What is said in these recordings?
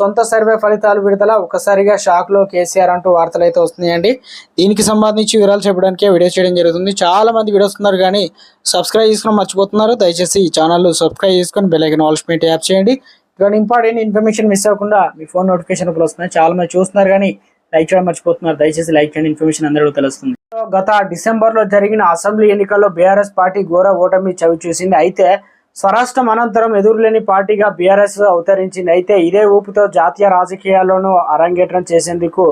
సొంత సర్వే ఫలితాలు విడుదల ఒకసారిగా షాక్లో కేసీఆర్ అంటూ వార్తలు అయితే వస్తున్నాయండి. దీనికి సంబంధించి వివరాలు చెప్పడానికే వీడియో చేయడం జరుగుతుంది. చాలా మంది వీడియోస్ ఉన్నారు కానీ సబ్స్క్రైబ్ చేసుకుని మర్చిపోతున్నారు. దయచేసి ఈ ఛానల్ సబ్స్క్రైబ్ చేసుకొని బెల్ ఐకన్ యాప్ చేయండి. ఇటువంటి ఇంపార్టెంట్ ఇన్ఫర్మేషన్ మిస్ అవ్వకుండా మీ ఫోన్ నోటిఫికేషన్ వస్తున్నాయి. చాలా మంది చూస్తున్నారు కానీ లైక్ చేయడం మర్చిపోతున్నారు. దయచేసి లైక్ చేయండి. ఇన్ఫర్మేషన్ అందరూ తెలుస్తుంది. గత డిసెంబర్లో జరిగిన అసెంబ్లీ ఎన్నికల్లో బీఆర్ఎస్ పార్టీ ఘోర ఓటమి చవి చూసింది అయితే స్వరాష్ట్రం అనంతరం ఎదురులేని పార్టీగా బీఆర్ఎస్ అవతరించింది అయితే ఇదే ఊపుతో జాతీయ రాజకీయాల్లోనూ అరంగేట్రం చేసేందుకు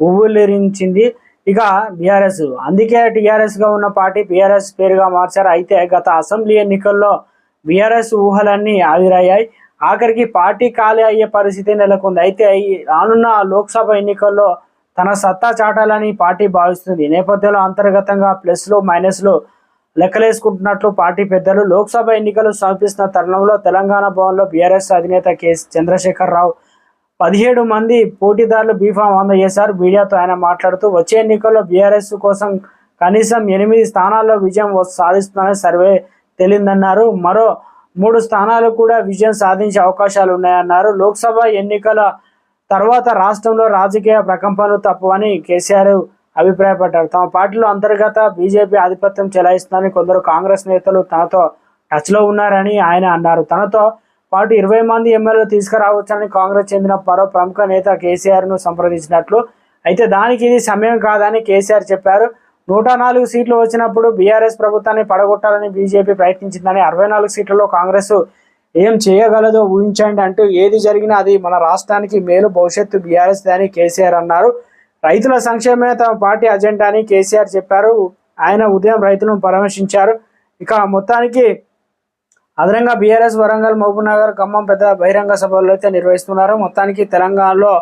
ఉవ్వులిరించింది ఇక బీఆర్ఎస్. అందుకే టీఆర్ఎస్గా ఉన్న పార్టీ బీఆర్ఎస్ పేరుగా మార్చారు. అయితే గత అసెంబ్లీ ఎన్నికల్లో బీఆర్ఎస్ ఊహలన్నీ ఆవిరయ్యాయి. ఆఖరికి పార్టీ ఖాళీ అయ్యే పరిస్థితి నెలకొంది. అయితే రానున్న లోక్సభ ఎన్నికల్లో తన సత్తా చాటాలని పార్టీ భావిస్తుంది. నేపథ్యంలో అంతర్గతంగా ప్లస్లు మైనస్లు లెక్కలేసుకుంటున్నట్లు పార్టీ పెద్దలు లోక్సభ ఎన్నికలు సమీపిస్తున్న తరుణంలో తెలంగాణ భవన్లో బీఆర్ఎస్ అధినేత కె చంద్రశేఖర్ రావు పదిహేడు మంది పోటీదారులు బీఫామ్ అందజేశారు మీడియాతో ఆయన మాట్లాడుతూ వచ్చే ఎన్నికల్లో బీఆర్ఎస్ కోసం కనీసం ఎనిమిది స్థానాల్లో విజయం సాధిస్తుందని సర్వే తేలిందన్నారు. మరో మూడు స్థానాలు కూడా విజయం సాధించే అవకాశాలు ఉన్నాయన్నారు. లోక్సభ ఎన్నికల తర్వాత రాష్ట్రంలో రాజకీయ ప్రకంపనలు తప్పవని కేసీఆర్ అభిప్రాయపడ్డారు. తమ పార్టీలో అంతర్గత బీజేపీ ఆధిపత్యం చెలాయిస్తుందని కొందరు కాంగ్రెస్ నేతలు తనతో టచ్లో ఉన్నారని ఆయన అన్నారు. తనతో పాటు ఇరవై మంది ఎమ్మెల్యేలు తీసుకురావచ్చని కాంగ్రెస్ చెందిన మరో ప్రముఖ నేత కేసీఆర్ను సంప్రదించినట్లు. అయితే దానికి ఇది సమయం కాదని కేసీఆర్ చెప్పారు. నూట నాలుగు సీట్లు వచ్చినప్పుడు బీఆర్ఎస్ ప్రభుత్వాన్ని పడగొట్టాలని బీజేపీ ప్రయత్నించిందని అరవై నాలుగు సీట్లలో కాంగ్రెస్ ఏం చేయగలదో ఊహించండి అంటూ ఏది జరిగినా అది మన రాష్ట్రానికి మేలు భవిష్యత్తు బీఆర్ఎస్ అని కేసీఆర్ అన్నారు. రైతుల సంక్షేమమే తమ పార్టీ అజెండా అని కేసీఆర్ చెప్పారు. ఆయన ఉదయం రైతులను పరామర్శించారు. ఇక మొత్తానికి అదనంగా బీఆర్ఎస్ వరంగల్ మహబూబ్నగర్ ఖమ్మం పెద్ద బహిరంగ సభలు అయితే నిర్వహిస్తున్నారు. మొత్తానికి తెలంగాణలో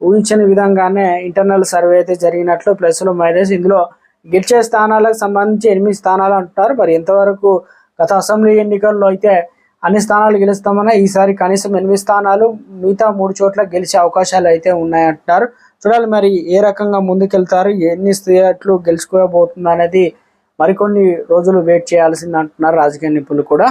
ఊహించని విధంగానే ఇంటర్నల్ సర్వే అయితే జరిగినట్లు ప్లస్లు మైనస్ ఇందులో గెలిచే స్థానాలకు సంబంధించి ఎనిమిది స్థానాలు అంటున్నారు. మరి ఇంతవరకు గత అసెంబ్లీ ఎన్నికల్లో అయితే అన్ని స్థానాలు గెలుస్తామన్నా ఈసారి కనీసం ఎనిమిది స్థానాలు మిగతా మూడు చోట్ల గెలిచే అవకాశాలు అయితే ఉన్నాయంటున్నారు. చూడాలి మరి ఏ రకంగా ముందుకెళ్తారు ఎన్ని సీట్లు గెలుచుకోబోతుంది అనేది మరికొన్ని రోజులు వెయిట్ చేయాల్సింది అంటున్నారు రాజకీయ నిపుణులు కూడా.